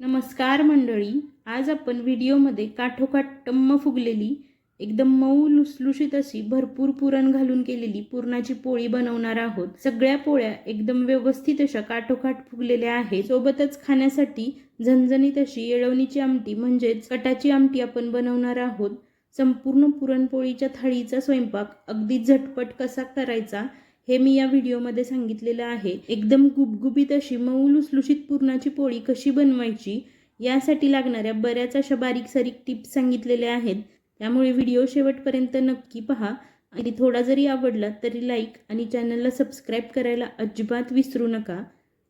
नमस्कार मंडळी आज आपण व्हिडिओमध्ये काठोकाठ टम्म फुगलेली एकदम मऊ लुसलुशीत अशी भरपूर पुरण घालून केलेली पुरणाची पोळी बनवणार आहोत. सगळ्या पोळ्या एकदम व्यवस्थित अशा काठोकाठ फुगलेल्या आहेत. सोबतच खाण्यासाठी झणझणीत अशी येळवणीची आमटी म्हणजेच कटाची आमटी आपण बनवणार आहोत. संपूर्ण पुरणपोळीच्या थाळीचा स्वयंपाक अगदी झटपट कसा करायचा हे मी या व्हिडिओमध्ये सांगितलेलं आहे. एकदम गुबगुबीत अशी मऊ लुसलुशीत पुरणाची पोळी कशी बनवायची यासाठी लागणाऱ्या बऱ्याच अशा बारीक सारीक टिप्स सांगितलेल्या आहेत. त्यामुळे व्हिडिओ शेवटपर्यंत नक्की पहा. आणि थोडा जरी आवडला तरी लाईक आणि चॅनलला सबस्क्राईब करायला अजिबात विसरू नका.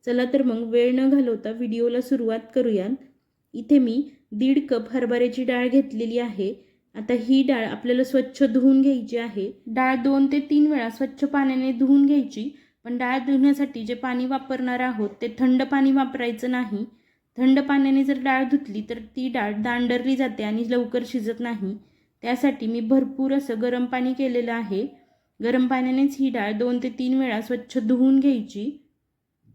चला तर मग वेळ न घालवता व्हिडिओला सुरुवात करूया इथे मी दीड कप हरभऱ्याची डाळ घेतलेली आहे. आता ही डाळ आपल्याला स्वच्छ धुवून घ्यायची आहे. डाळ दोन ते तीन वेळा स्वच्छ पाण्याने धुवून घ्यायची. पण डाळ धुण्यासाठी जे पाणी वापरणार आहोत ते थंड पाणी वापरायचं नाही. थंड पाण्याने जर डाळ धुतली तर ती डाळ दांडरली जाते आणि लवकर शिजत नाही. त्यासाठी मी भरपूर असं गरम पाणी केलेलं आहे. गरम पाण्यानेच ही डाळ दोन ते तीन वेळा स्वच्छ धुवून घ्यायची.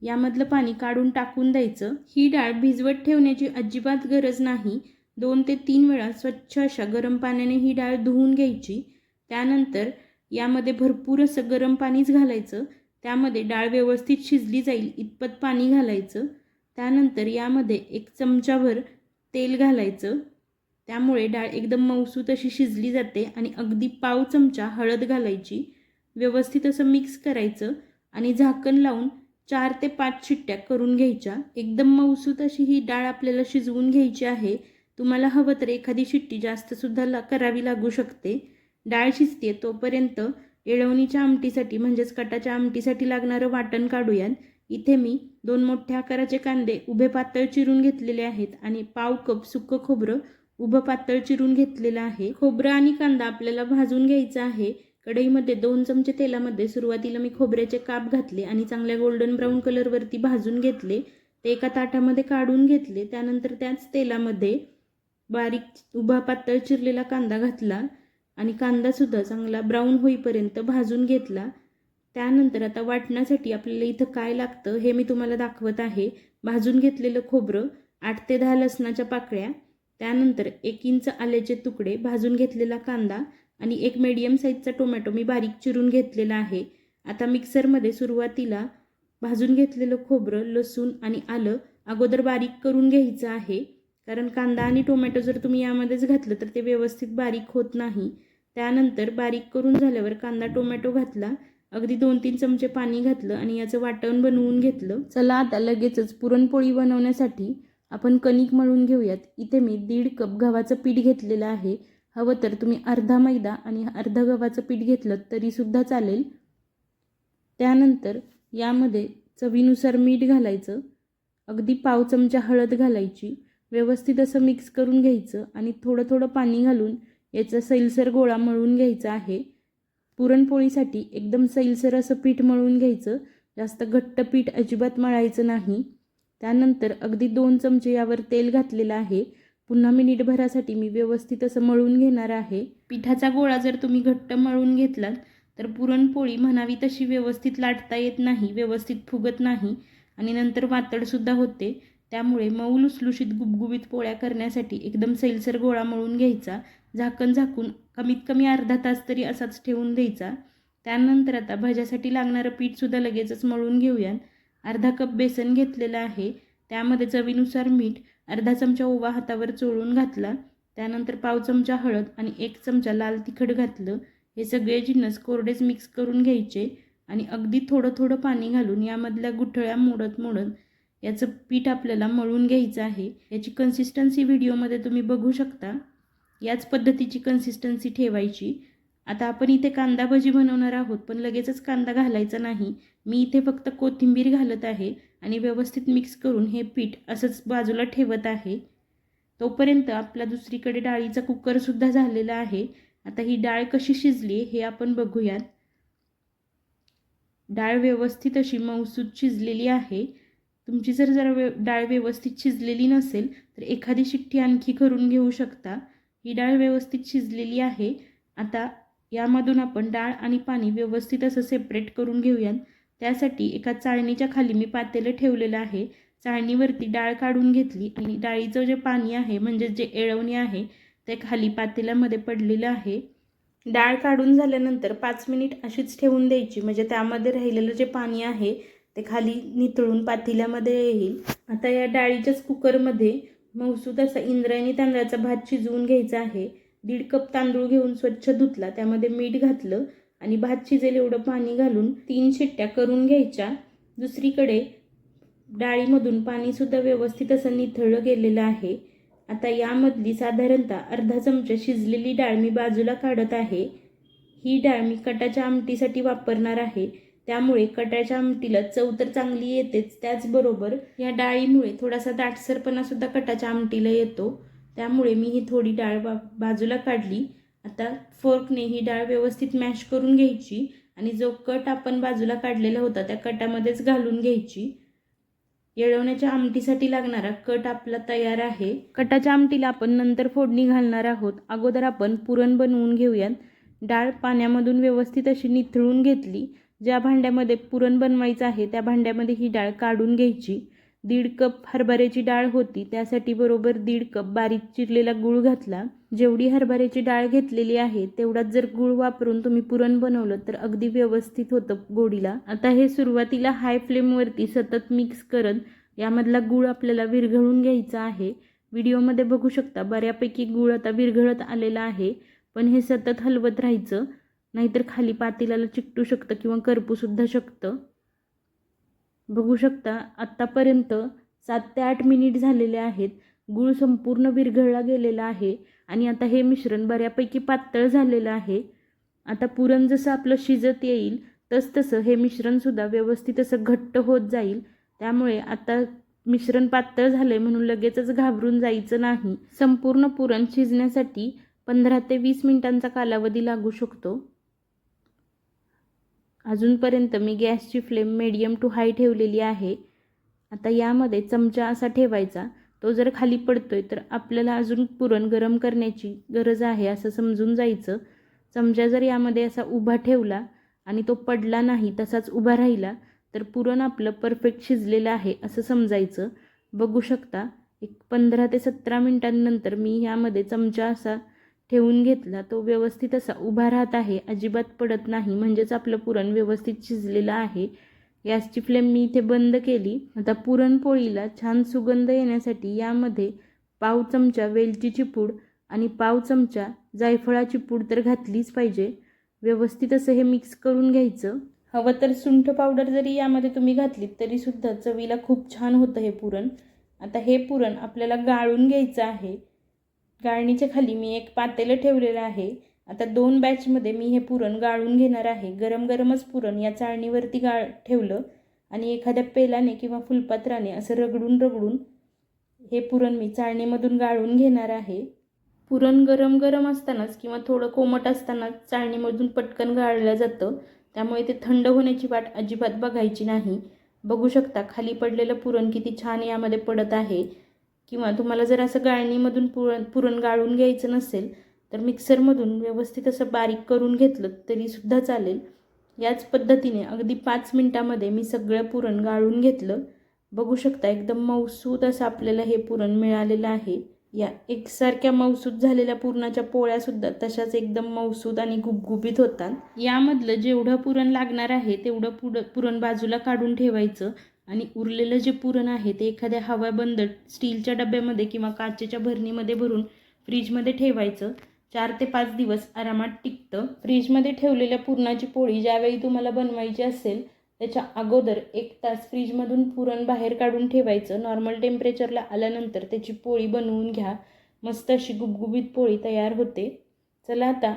यामधलं पाणी काढून टाकून द्यायचं. ही डाळ भिजवत ठेवण्याची अजिबात गरज नाही. दोन ते तीन वेळा स्वच्छ अशा गरम पाण्याने ही डाळ धुवून घ्यायची. त्यानंतर यामध्ये भरपूर असं गरम पाणीच घालायचं. त्यामध्ये डाळ व्यवस्थित शिजली जाईल इतपत पाणी घालायचं. त्यानंतर यामध्ये एक चमचाभर तेल घालायचं. त्यामुळे डाळ एकदम मऊसूत अशी शिजली जाते आणि अगदी पाव चमचा हळद घालायची. व्यवस्थित असं मिक्स करायचं आणि झाकण लावून चार ते पाच शिट्ट्या करून घ्यायच्या. एकदम मऊसूत अशी ही डाळ आपल्याला शिजवून घ्यायची आहे. तुम्हाला हवं तर एखादी शिट्टी जास्तसुद्धा ला करावी लागू शकते. डाळ शिजते तोपर्यंत येळवणीच्या आमटीसाठी म्हणजेच कटाच्या आमटीसाठी लागणारं वाटण काढूयात. इथे मी दोन मोठ्या आकाराचे कांदे उभे पातळ चिरून घेतलेले आहेत आणि पाव कप सुक्कं खोबरं उभं पातळ चिरून घेतलेलं आहे. खोबरं आणि कांदा आपल्याला भाजून घ्यायचा आहे. कढईमध्ये दोन चमचे तेलामध्ये सुरुवातीला मी खोबऱ्याचे काप घातले आणि चांगल्या गोल्डन ब्राऊन कलरवरती भाजून घेतले. ते एका ताटामध्ये काढून घेतले. त्यानंतर त्याच तेलामध्ये बारीक उभा पातळ चिरलेला कांदा घातला आणि कांदासुद्धा चांगला ब्राऊन होईपर्यंत भाजून घेतला. त्यानंतर आता वाटण्यासाठी आपल्याला इथं काय लागतं हे मी तुम्हाला दाखवत आहे. भाजून घेतलेलं खोबरं आठ ते दहा लसणाच्या पाकळ्या त्यानंतर एक इंच आल्याचे तुकडे भाजून घेतलेला कांदा आणि एक मीडियम साईजचा टोमॅटो मी बारीक चिरून घेतलेला आहे. आता मिक्सरमध्ये सुरुवातीला भाजून घेतलेलं खोबरं लसूण आणि आलं अगोदर बारीक करून घ्यायचं आहे. कारण कांदा आणि टोमॅटो जर तुम्ही यामध्येच घातलं तर ते व्यवस्थित बारीक होत नाही. त्यानंतर बारीक करून झाल्यावर कांदा टोमॅटो घातला अगदी दोन तीन चमचे पाणी घातलं आणि याचं वाटण बनवून घेतलं. चला आता लगेचच पुरणपोळी बनवण्यासाठी आपण कणिक मळून घेऊयात. इथे मी दीड कप गव्हाचं पीठ घेतलेलं आहे. हवं तर तुम्ही अर्धा मैदा आणि अर्धा गव्हाचं पीठ घेतलं तरीसुद्धा चालेल. त्यानंतर यामध्ये चवीनुसार मीठ घालायचं. अगदी पाव चमचा हळद घालायची. व्यवस्थित असं मिक्स करून घ्यायचं आणि थोडं थोडं पाणी घालून याचा सैलसर गोळा मळून घ्यायचा आहे. पुरणपोळीसाठी एकदम सैलसर असं पीठ मळून घ्यायचं. जास्त घट्ट पीठ अजिबात मळायचं नाही. त्यानंतर अगदी दोन चमचे यावर तेल घातलेलं आहे. पुन्हा मिनिटभरासाठी मी व्यवस्थित असं मळून घेणार आहे. पिठाचा गोळा जर तुम्ही घट्ट मळून घेतलात तर पुरणपोळी म्हणावी तशी व्यवस्थित लाटता येत नाही व्यवस्थित फुगत नाही आणि नंतर वातडसुद्धा होते. त्यामुळे मऊ लुसलुशीत गुबगुबीत पोळ्या करण्यासाठी एकदम सैलसर गोळा मळून घ्यायचा. झाकण झाकून कमीत कमी अर्धा तास तरी असाच ठेवून द्यायचा. त्यानंतर आता भाज्यासाठी लागणारं पीठसुद्धा लगेचच मळून घेऊयात. अर्धा कप बेसन घेतलेलं आहे. त्यामध्ये चवीनुसार मीठ अर्धा चमचा ओवा हातावर चोळून घातला. त्यानंतर पाव चमचा हळद आणि एक चमचा लाल तिखट घातलं. हे सगळे जिन्नस कोरडेच मिक्स करून घ्यायचे आणि अगदी थोडं थोडं पाणी घालून यामधल्या गुठळ्या मोडत मोडत याचं पीठ आपल्याला मळून घ्यायचं आहे. याची कन्सिस्टन्सी व्हिडिओमध्ये तुम्ही बघू शकता. याच पद्धतीची कन्सिस्टन्सी ठेवायची. आता आपण इथे कांदा भजी बनवणार आहोत पण लगेचच कांदा घालायचा नाही. मी इथे फक्त कोथिंबीर घालत आहे आणि व्यवस्थित मिक्स करून हे पीठ असंच बाजूला ठेवत आहे. तोपर्यंत आपला दुसरीकडे डाळीचा कुकरसुद्धा झालेला आहे. आता ही डाळ कशी शिजली हे आपण बघूयात. डाळ व्यवस्थित अशी मऊसूत शिजलेली आहे. तुमची जर जरा वे डाळ व्यवस्थित शिजलेली नसेल तर एखादी शिट्टी आणखी करून घेऊ शकता. ही डाळ व्यवस्थित शिजलेली आहे. आता यामधून आपण डाळ आणि पाणी व्यवस्थित असं सेपरेट करून घेऊयात. त्यासाठी एका चाळणीच्या खाली मी पातेलं ठेवलेलं आहे. चाळणीवरती डाळ काढून घेतली आणि डाळीचं जे पाणी आहे म्हणजे जे एळवणी आहे ते खाली पातेल्यामध्ये पडलेलं आहे. डाळ काढून झाल्यानंतर पाच मिनिट अशीच ठेवून द्यायची. म्हणजे त्यामध्ये राहिलेलं जे पाणी आहे ते खाली नितळून पातेल्यामध्ये येईल. आता या डाळीच्याच कुकरमध्ये मौसूद असा इंद्रायणी तांदळाचा भात शिजवून घ्यायचा आहे. दीड कप तांदूळ घेऊन स्वच्छ धुतला. त्यामध्ये मीठ घातलं आणि भात शिजेल एवढं पाणी घालून तीन शिट्ट्या करून घ्यायच्या. दुसरीकडे डाळीमधून पाणीसुद्धा व्यवस्थित असं निथळलं गेलेलं आहे. आता यामधली साधारणतः अर्धा चमचा शिजलेली डाळ मी बाजूला काढत आहे. ही डाळ मी कटाच्या आमटीसाठी वापरणार आहे. त्यामुळे कटाच्या आमटीला चव तर चांगली येतेच त्याचबरोबर या डाळीमुळे थोडासा दाटसरपणा सुद्धा कटाच्या आमटीला येतो. त्यामुळे मी ही थोडी डाळ बा बाजूला काढली. आता फोर्कने ही डाळ व्यवस्थित मॅश करून घ्यायची आणि जो कट आपण बाजूला काढलेला होता त्या कटामध्येच घालून घ्यायची. येळवण्याच्या आमटीसाठी लागणारा कट आपला तयार आहे. कटाच्या आमटीला आपण नंतर फोडणी घालणार आहोत. अगोदर आपण पुरण बनवून घेऊयात. डाळ पाण्यामधून व्यवस्थित अशी निथळून घेतली. ज्या भांड्यामध्ये पुरण बनवायचं आहे त्या भांड्यामध्ये ही डाळ काढून घ्यायची. दीड कप हरभऱ्याची डाळ होती त्यासाठी बरोबर दीड कप बारीक चिरलेला गूळ घातला. जेवढी हरभऱ्याची डाळ घेतलेली आहे तेवढाच जर गूळ वापरून तुम्ही पुरण बनवलं तर अगदी व्यवस्थित होतं गोडीला. आता हे सुरुवातीला हाय फ्लेमवरती सतत मिक्स करत यामधला गूळ आपल्याला विरघळून घ्यायचा आहे. व्हिडिओमध्ये बघू शकता बऱ्यापैकी गूळ आता विरघळत आलेला आहे पण हे सतत हलवत राहायचं. नाहीतर खाली पातेल्याला चिकटू शकतं किंवा करपूसुद्धा शकतं. बघू शकता आत्तापर्यंत सात ते आठ मिनिट झालेले आहेत. गूळ संपूर्ण विरघळला गेलेला आहे आणि आता हे मिश्रण बऱ्यापैकी पातळ झालेलं आहे. आता पुरण जसं आपलं शिजत येईल तसतसं हे मिश्रणसुद्धा व्यवस्थित असं घट्ट होत जाईल. त्यामुळे आता मिश्रण पातळ झालं आहे म्हणून लगेचच घाबरून जायचं नाही. संपूर्ण पुरण शिजण्यासाठी पंधरा ते वीस मिनिटांचा कालावधी लागू शकतो. अजूनपर्यंत मी गॅसची फ्लेम मीडियम टू हाय ठेवलेली आहे. आता यामध्ये चमचा असा ठेवायचा तो जर खाली पडतोय तर आपल्याला अजून पुरण गरम करण्याची गरज आहे असं समजून जायचं. चमचा जर यामध्ये असा उभा ठेवला आणि तो पडला नाही तसाच उभा राहिला तर पुरण आपलं परफेक्ट शिजलेलं आहे असं समजायचं. बघू शकता एक पंधरा ते सतरा मिनटांनंतर मी यामध्ये चमचा असा ठेवून घेतला तो व्यवस्थित असा उभा राहत आहे अजिबात पडत नाही म्हणजेच आपलं पुरण व्यवस्थित शिजलेलं आहे. गॅसची फ्लेम मी इथे बंद केली. आता पुरणपोळीला छान सुगंध येण्यासाठी यामध्ये पाव चमचा वेलचीची पूड आणि पाव चमचा जायफळाची पूड तर घातलीच पाहिजे. व्यवस्थित असं हे मिक्स करून घ्यायचं. हवं तर सुंठ पावडर जरी यामध्ये तुम्ही घातलीत तरीसुद्धा चवीला खूप छान होतं हे पुरण. आता हे पुरण आपल्याला गाळून घ्यायचं आहे. गाळणीच्या खाली मी एक पातेलं ठेवलेलं आहे. आता दोन बॅचमध्ये मी हे पुरण गाळून घेणार आहे. गरम गरमच पुरण या चाळणीवरती गाळ ठेवलं आणि एखाद्या पेलाने किंवा फुलपात्राने असं रगडून रगडून हे पुरण मी चाळणीमधून गाळून घेणार आहे. पुरण गरम गरम असतानाच किंवा थोडं कोमट असतानाच चाळणीमधून पटकन गाळलं जातं. त्यामुळे ते थंड होण्याची वाट अजिबात बघायची नाही. बघू शकता खाली पडलेलं पुरण किती छान यामध्ये पडत आहे. किंवा तुम्हाला जर असं गाळणीमधून पुरण पुरण गाळून घ्यायचं नसेल तर मिक्सरमधून व्यवस्थित असं बारीक करून घेतलं तरीसुद्धा चालेल. याच पद्धतीने अगदी पाच मिनटामध्ये मी सगळं पुरण गाळून घेतलं. बघू शकता एकदम मऊसूद असं आपल्याला हे पुरण मिळालेलं आहे. या एकसारख्या मऊसूद झालेल्या पुरणाच्या पोळ्यासुद्धा तशाच एकदम मऊसूद आणि गुबगुबीत होतात. यामधलं जेवढं पुरण लागणार आहे तेवढं पुढं पुरण बाजूला काढून ठेवायचं. आणि उरलेलं जे पुरण आहे ते एखाद्या हवाबंद स्टीलच्या डब्यामध्ये किंवा काचेच्या भरणीमध्ये भरून फ्रीजमध्ये ठेवायचं. चार ते पाच दिवस आरामात टिकतं. फ्रीजमध्ये ठेवलेल्या पुरणाची पोळी ज्यावेळी तुम्हाला बनवायची असेल त्याच्या अगोदर एक तास फ्रीजमधून पुरण बाहेर काढून ठेवायचं. नॉर्मल टेम्परेचरला आल्यानंतर त्याची पोळी बनवून घ्या. मस्त अशी गुबगुबीत पोळी तयार होते. चला आता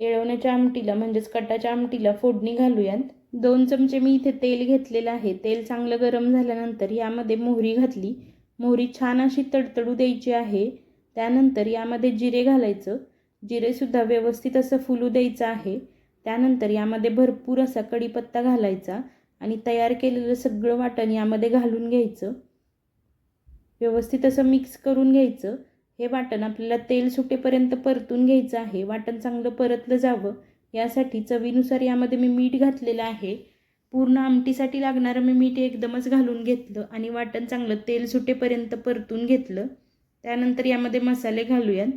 येळवण्याच्या आमटीला म्हणजेच कटाच्या आमटीला फोडणी घालूयात. दोन चमचे मी इथे तेल घेतलेलं आहे. तेल चांगलं गरम झाल्यानंतर यामध्ये मोहरी घातली. मोहरी छान अशी तडतडू द्यायची आहे. त्यानंतर यामध्ये जिरे घालायचं. जिरेसुद्धा व्यवस्थित असं फुलू द्यायचं आहे. त्यानंतर यामध्ये भरपूर असा कढीपत्ता घालायचा आणि तयार केलेलं सगळं वाटण यामध्ये घालून घ्यायचं. व्यवस्थित असं मिक्स करून घ्यायचं. हे वाटण आपल्याला तेल सुटेपर्यंत परतून घ्यायचं आहे. वाटण चांगलं परतलं जावं. यासाठी चवीनुसार यामध्ये मी मीठ घातलेलं आहे. पूर्ण आमटीसाठी लागणारं मी मीठ एकदमच घालून घेतलं आणि वाटण चांगलं तेल सुटेपर्यंत परतून घेतलं. त्यानंतर यामध्ये मसाले घालूयात.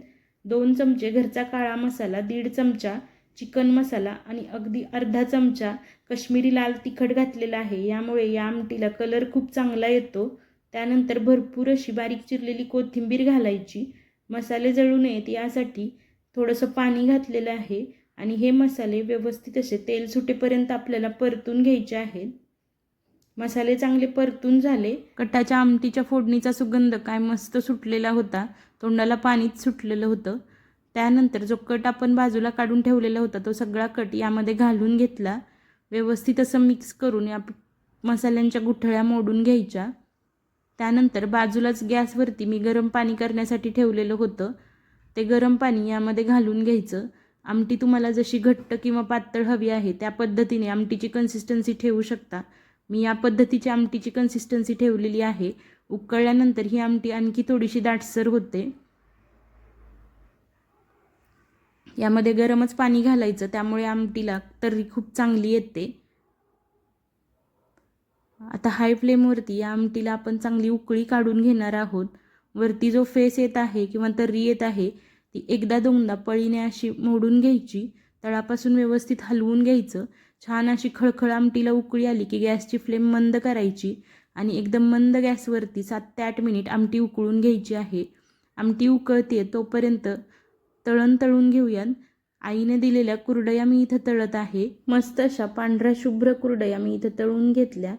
दोन चमचे घरचा काळा मसाला दीड चमचा चिकन मसाला आणि अगदी अर्धा चमचा कश्मीरी लाल तिखट घातलेला आहे. यामुळे या आमटीला कलर खूप चांगला येतो. त्यानंतर भरपूर अशी बारीक चिरलेली कोथिंबीर घालायची. मसाले जळू नयेत यासाठी थोडंसं पाणी घातलेलं आहे. आणि हे मसाले व्यवस्थित असे तेल सुटेपर्यंत आपल्याला परतून घ्यायचे आहेत. मसाले चांगले परतून झाले. कटाच्या आमटीच्या फोडणीचा सुगंध काय मस्त सुटलेला होता. तोंडाला पाणीच सुटलेलं होतं. त्यानंतर जो कट आपण बाजूला काढून ठेवलेला होता तो सगळा कट यामध्ये घालून घेतला. व्यवस्थित असं मिक्स करून या मसाल्यांच्या गुठळ्या मोडून घ्यायच्या. त्यानंतर बाजूलाच गॅसवरती मी गरम पाणी करण्यासाठी ठेवलेलं होतं. ते गरम पाणी यामध्ये घालून घ्यायचं. आमटी तुम्हाला जशी घट्ट किंवा पातळ हवी आहे त्या पद्धतीने आमटीची कन्सिस्टन्सी ठेवू शकता. मी या पद्धतीची आमटीची कन्सिस्टन्सी ठेवलेली आहे. उकळल्यानंतर ही आमटी आणखी थोडीशी दाटसर होते. यामध्ये गरमच पाणी घालायचं त्यामुळे आमटीला तर्री खूप चांगली येते. आता हाय फ्लेमवरती या आमटीला आपण चांगली उकळी काढून घेणार आहोत. वरती जो फेस येत आहे किंवा तर्री येत आहे ती एकदा दोनदा पळीने अशी मोडून घ्यायची तळापासून व्यवस्थित हलवून घ्यायचं छान अशी खळखळ आमटीला उकळी आली की गॅसची फ्लेम मंद करायची आणि एकदम मंद गॅसवरती सात ते आठ मिनिट आमटी उकळून घ्यायची आहे. आमटी उकळते तोपर्यंत तळण तळून घेऊयात आईने दिलेल्या कुरडया मी इथं तळत आहे. मस्त अशा पांढऱ्या शुभ्र कुरडया मी इथं तळून घेतल्या.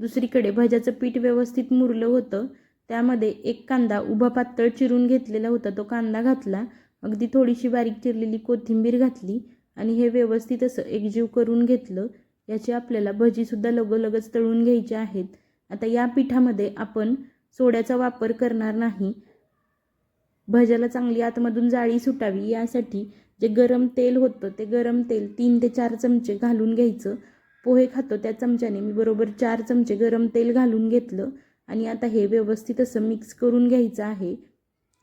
दुसरीकडे भज्याचं पीठ व्यवस्थित मुरलं होतं. त्यामध्ये एक कांदा उभा पातळ चिरून घेतलेला होता. तो कांदा घातला. अगदी थोडीशी बारीक चिरलेली कोथिंबीर घातली आणि हे व्यवस्थित असं एकजीव करून घेतलं. याची आपल्याला भजीसुद्धा लगोलगच तळून घ्यायची आहेत. आता या पिठामध्ये आपण सोड्याचा वापर करणार नाही. भज्याला चांगली आतमधून जाळी सुटावी. यासाठी जे गरम तेल होतं ते गरम तेल तीन ते चार चमचे घालून घ्यायचं. पोहे खातो त्या चमच्याने मी बरोबर चार चमचे गरम तेल घालून घेतलं. आणि आता हे व्यवस्थित असं मिक्स करून घ्यायचं आहे.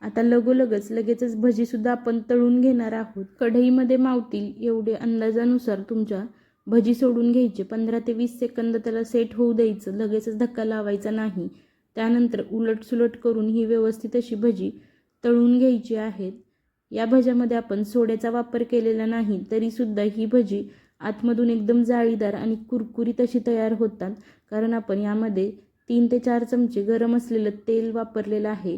आता लगोलगच लगेचच भजीसुद्धा आपण तळून घेणार आहोत. कढईमध्ये मावतील एवढे अंदाजानुसार तुमच्या भजी सोडून घ्यायचे. पंधरा ते वीस सेकंद त्याला सेट होऊ द्यायचं. लगेचच धक्का लावायचा नाही. त्यानंतर उलटसुलट करून ही व्यवस्थित अशी भजी तळून घ्यायची आहेत या भज्यामध्ये आपण सोड्याचा वापर केलेला नाही तरीसुद्धा ही भजी आतमधून एकदम जाळीदार आणि कुरकुरीत अशी तयार होतात. कारण आपण यामध्ये तीन ते चार चमचे गरम असलेलं तेल वापरलेलं आहे.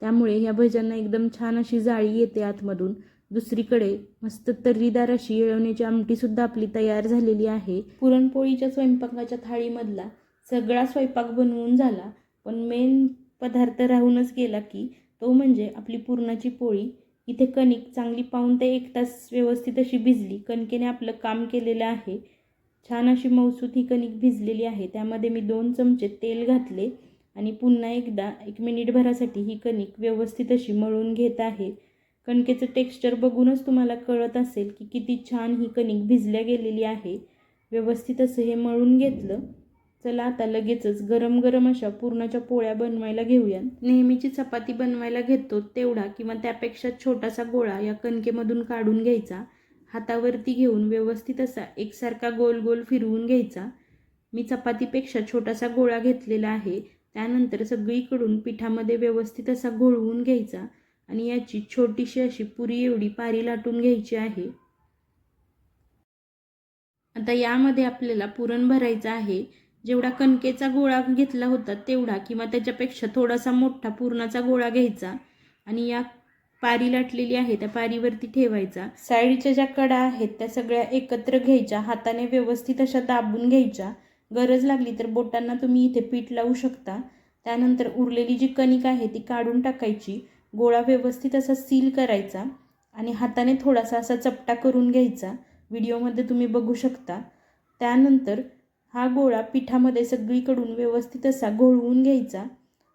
त्यामुळे ह्या भज्यांना एकदम छान अशी जाळी येते आतमधून. दुसरीकडे मस्त तर्रीदार अशी येळवण्याची आमटीसुद्धा आपली तयार झालेली आहे. पुरणपोळीच्या स्वयंपाकाच्या थाळीमधला सगळा स्वयंपाक बनवून झाला. पण मेन पदार्थ राहूनच गेला की तो म्हणजे आपली पुरणाची पोळी. इथे कणिक चांगली पाहून ते एक तास व्यवस्थित अशी भिजली. कणकेने आपलं काम केलेलं आहे. छान अशी मौसूत ही कणिक भिजलेली आहे. त्यामध्ये मी दोन चमचे तेल घातले आणि पुन्हा एकदा एक मिनिटभरासाठी ही कणिक व्यवस्थित अशी मळून घेत आहे. कणकेचं टेक्स्चर बघूनच तुम्हाला कळत असेल की किती छान ही कणिक भिजल्या गेलेली आहे. व्यवस्थित असं हे मळून घेतलं. चला आता लगेचच गरम गरम अशा पुरणाच्या पोळ्या बनवायला घेऊया. नेहमीची चपाती बनवायला घेतो तेवढा किंवा त्यापेक्षा छोटासा गोळा या कणकेमधून काढून घ्यायचा. हातावरती घेऊन व्यवस्थित असा एकसारखा गोल गोल फिरवून घ्यायचा. मी चपातीपेक्षा छोटासा गोळा घेतलेला आहे. त्यानंतर सगळीकडून पिठामध्ये व्यवस्थित असा घोळवून घ्यायचा आणि याची छोटीशी अशी पुरी एवढी पारी लाटून घ्यायची आहे. आता यामध्ये आपल्याला पुरण भरायचं आहे. जेवढा कणकेचा गोळा घेतला होता तेवढा किंवा त्याच्यापेक्षा थोडासा मोठा पुरणाचा गोळा घ्यायचा आणि या पारी लाटलेली आहे त्या पारीवरती ठेवायचा. साईडच्या ज्या कडा आहेत त्या सगळ्या एकत्र घ्यायच्या हाताने व्यवस्थित अशा दाबून घ्यायच्या. गरज लागली तर बोटांना तुम्ही इथे पीठ लावू शकता. त्यानंतर उरलेली जी कणिक आहे ती काढून टाकायची. गोळा व्यवस्थित असा सील करायचा आणि हाताने थोडासा असा चपटा करून घ्यायचा. व्हिडिओमध्ये तुम्ही बघू शकता. त्यानंतर हा गोळा पिठामध्ये सगळीकडून व्यवस्थित असा घोळवून घ्यायचा.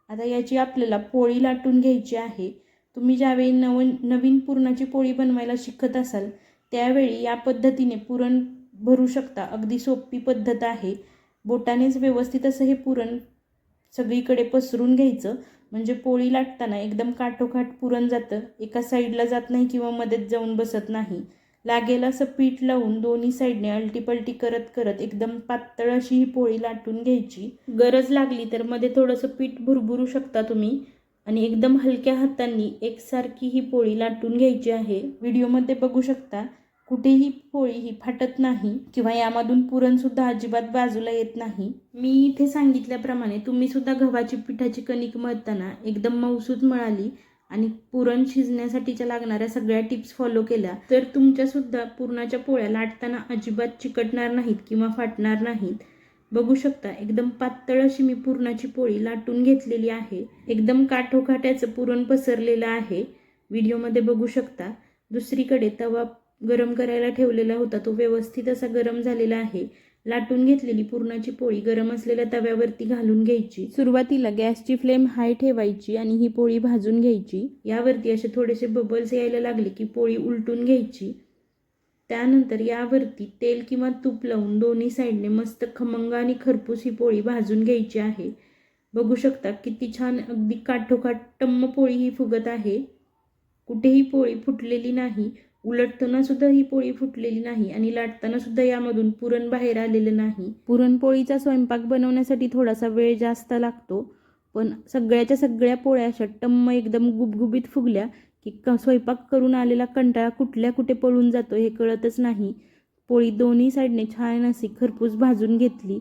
आता याची आपल्याला पोळी लाटून घ्यायची आहे. तुम्ही ज्यावेळी नवीन नवीन पुरणाची पोळी बनवायला शिकत असाल त्यावेळी या पद्धतीने पुरण भरू शकता. अगदी सोपी पद्धत आहे. बोटानेच व्यवस्थित असं हे पुरण सगळीकडे पसरून घ्यायचं. म्हणजे पोळी लाटताना एकदम काठोकाठ पुरण जातं. एका साईडला जात नाही किंवा मध्येच जाऊन बसत नाही. लागेल असं पीठ लावून दोन्ही साईडने अलटीपलटी करत करत एकदम पातळ अशी ही पोळी लाटून घ्यायची. गरज लागली तर मध्ये थोडंसं पीठ भुरभुरू शकता तुम्ही. आणि एकदम हलक्या हातांनी एकसारखी ही पोळी लाटून घ्यायची आहे. व्हिडिओमध्ये बघू शकता कुठेही पोळी ही फाटत नाही किंवा यामधून पुरणसुद्धा अजिबात बाजूला येत नाही. मी इथे सांगितल्याप्रमाणे तुम्ही सुद्धा गव्हाची पिठाची कणिक मळताना एकदम मऊसूत मिळाली आणि पुरण शिजण्यासाठीच्या लागणाऱ्या सगळ्या टिप्स फॉलो केल्या तर तुमच्यासुद्धा पुरणाच्या पोळ्या लाटताना अजिबात चिकटणार नाहीत किंवा फाटणार नाहीत. बघू शकता एकदम पातळ अशी मी पुरणाची पोळी लाटून घेतलेली आहे. एकदम काठोकाठ्याचं पुरण पसरलेलं आहे. व्हिडिओमध्ये बघू शकता दुसरीकडे तवा गरम करायला ठेवलेला होता तो व्यवस्थित असा गरम झालेला आहे. लाटून घेतलेली पुरणाची पोळी गरम असलेल्या तव्यावरती घालून घ्यायची. सुरुवातीला गॅसची फ्लेम हाय ठेवायची आणि ही पोळी भाजून घ्यायची. यावरती असे थोडेसे बबल्स यायला लागले की पोळी उलटून घ्यायची. त्यानंतर यावरती तेल किंवा तूप लावून दोन्ही साईडने मस्त खमंग आणि खरपूस ही पोळी भाजून घ्यायची आहे. बघू शकता किती छान अगदी काठोकाठ टम्म पोळी ही फुगत आहे. कुठेही पोळी फुटलेली नाही उलटतानासुद्धा ही पोळी फुटलेली नाही आणि लाटतानासुद्धा यामधून पुरण बाहेर आलेलं नाही. पुरणपोळीचा स्वयंपाक बनवण्यासाठी थोडासा वेळ जास्त लागतो पण सगळ्याच्या सगळ्या पोळ्या अशा टम्म एकदम गुबगुबीत फुगल्या की क स्वयंपाक करून आलेला कंटाळा कुठल्या कुठे पळून जातो हे कळतच नाही. पोळी दोन्ही साईडने छान अशी खरपूस भाजून घेतली.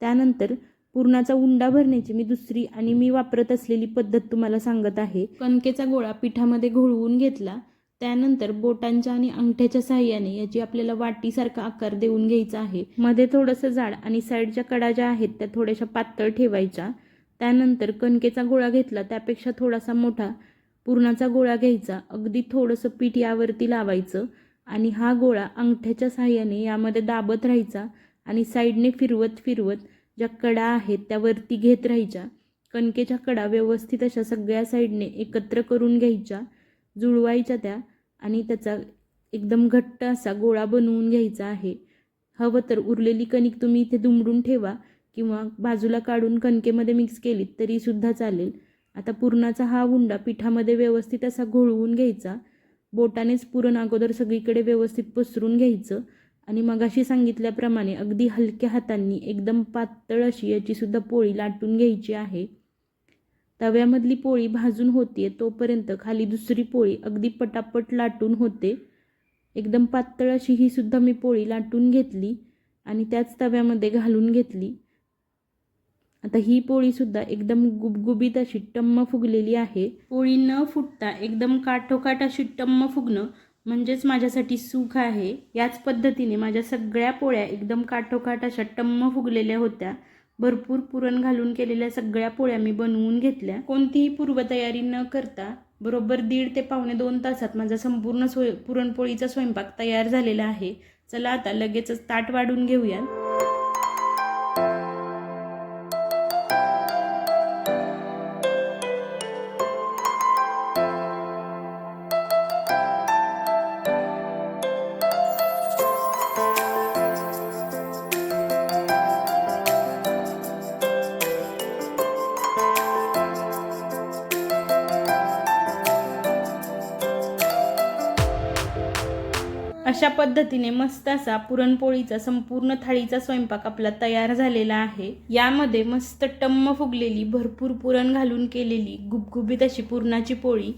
त्यानंतर पुरणाचा उंडा भरण्याची मी दुसरी आणि मी वापरत असलेली पद्धत तुम्हाला सांगत आहे. कणकेचा गोळा पिठामध्ये घोळवून घेतला. त्यानंतर बोटांच्या आणि अंगठ्याच्या साह्याने याची आपल्याला वाटीसारखा आकार देऊन घ्यायचा आहे. मध्ये थोडंसं जाड आणि साईडच्या कडा ज्या आहेत त्या थोड्याशा पातळ ठेवायच्या. त्यानंतर कणकेचा गोळा घेतला. त्यापेक्षा थोडासा मोठा पुरणाचा गोळा घ्यायचा. अगदी थोडंसं पीठ यावरती लावायचं आणि हा गोळा अंगठ्याच्या साह्याने यामध्ये दाबत राहायचा आणि साईडने फिरवत फिरवत ज्या कडा आहेत त्यावरती घेत राहायच्या. कणकेच्या कडा व्यवस्थित अशा सगळ्या साईडने एकत्र करून घ्यायच्या जुळवायच्या त्या आणि त्याचा एकदम घट्ट असा गोळा बनवून घ्यायचा आहे. हवं तर उरलेली कणिक तुम्ही इथे दुमडून ठेवा किंवा बाजूला काढून कणकेमध्ये मिक्स केलीत तरीसुद्धा चालेल. आता पुरणाचा हा उंडा पिठामध्ये व्यवस्थित असा घोळवून घ्यायचा. बोटानेच पुरण अगोदर सगळीकडे व्यवस्थित पसरून घ्यायचं आणि मगाशी सांगितल्याप्रमाणे अगदी हलक्या हातांनी एकदम पातळ अशी याचीसुद्धा पोळी लाटून घ्यायची आहे. तव्यामधली पोळी भाजून होते तोपर्यंत खाली दुसरी पोळी अगदी पटापट लाटून होते. एकदम पातळ अशी ही सुद्धा मी पोळी लाटून घेतली आणि त्याच तव्यामध्ये घालून घेतली. आता ही पोळीसुद्धा एकदम गुबगुबीत अशी टम्म फुगलेली आहे. पोळी न फुटता एकदम काठोकाठ अशी टम्म फुगणं म्हणजेच माझ्यासाठी सुख आहे. याच पद्धतीने माझ्या सगळ्या पोळ्या एकदम काठोकाठ अशा टम्म फुगलेल्या होत्या. भरपूर पुरण घालून केलेल्या सगळ्या पोळ्या मी बनवून घेतल्या. कोणतीही पूर्वतयारी न करता बरोबर दीड ते पावणे दोन तासात माझा संपूर्ण स्वय पुरणपोळीचा स्वयंपाक तयार झालेला आहे. चला आता लगेचच ताट वाढून घेऊयात अशा पद्धतीने मस्त असा पुरणपोळीचा संपूर्ण थाळीचा स्वयंपाक आपला तयार झालेला आहे. यामध्ये मस्त टम्म फुगलेली भरपूर पुरण घालून केलेली गुबगुबीत अशी पुरणाची पोळी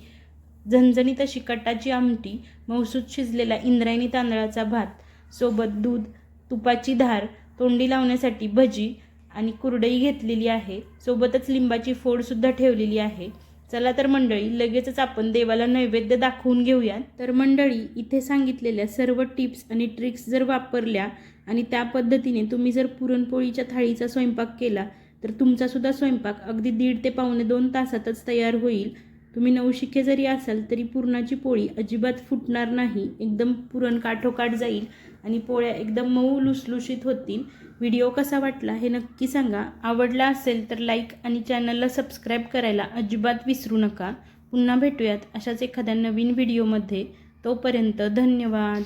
झणझणीत अशी कटाची आमटी मौसूद शिजलेला इंद्रायणी तांदळाचा भात सोबत दूध तुपाची धार तोंडी लावण्यासाठी भजी आणि कुरडई घेतलेली आहे. सोबतच लिंबाची फोडसुद्धा ठेवलेली आहे. चला तर मंडळी लगेचच आपण देवाला नैवेद्य दाखवून घेऊया तर मंडळी इथे सांगितलेल्या सर्व टिप्स आणि ट्रिक्स जर वापरल्या आणि त्या पद्धतीने तुम्ही जर पुरणपोळीच्या थाळीचा स्वयंपाक केला तर तुमचासुद्धा स्वयंपाक अगदी दीड ते पावणे दोन तासातच तयार होईल. तुम्ही नवशिके जरी असाल तरी पुरणाची पोळी अजिबात फुटणार नाही. एकदम पुरण काठोकाठ जाईल. आणि पोळ्या एकदम मऊ लुसलुशीत होतील. व्हिडिओ कसा वाटला हे नक्की सांगा. आवडला असेल तर लाईक आणि चॅनलला सबस्क्राईब करायला अजिबात विसरू नका. पुन्हा भेटूयात अशाच एखाद्या नवीन व्हिडिओमध्ये. तोपर्यंत धन्यवाद.